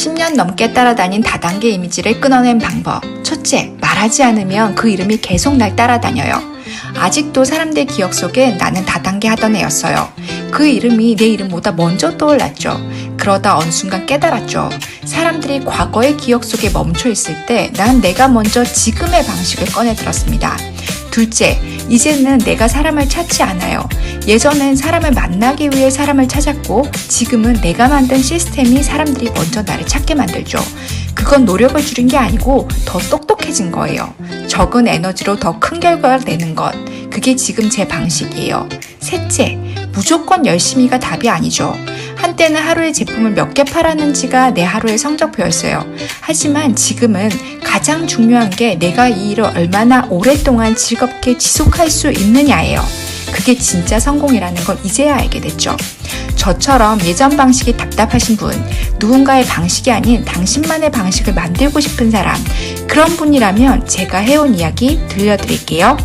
10년 넘게 따라다닌 다단계 이미지를 끊어낸 방법. 첫째, 말하지 않으면 그 이름이 계속 날 따라다녀요. 아직도 사람들 기억 속에 나는 다단계 하던 애였어요. 그 이름이 내 이름보다 먼저 떠올랐죠. 그러다 어느 순간 깨달았죠. 사람들이 과거의 기억 속에 멈춰 있을 때 난 내가 먼저 지금의 방식을 꺼내 들었습니다. 둘째, 이제는 내가 사람을 찾지 않아요. 예전엔 사람을 만나기 위해 사람을 찾았고, 지금은 내가 만든 시스템이 사람들이 먼저 나를 찾게 만들죠. 그건 노력을 줄인 게 아니고 더 똑똑해진 거예요. 적은 에너지로 더 큰 결과를 내는 것. 그게 지금 제 방식이에요. 셋째, 무조건 열심히가 답이 아니죠. 한때는 하루에 제품을 몇 개 팔았는지가 내 하루의 성적표였어요. 하지만 지금은 가장 중요한 게 내가 이 일을 얼마나 오랫동안 즐겁게 지속할 수 있느냐예요. 그게 진짜 성공이라는 걸 이제야 알게 됐죠. 저처럼 예전 방식이 답답하신 분, 누군가의 방식이 아닌 당신만의 방식을 만들고 싶은 사람, 그런 분이라면 제가 해온 이야기 들려드릴게요.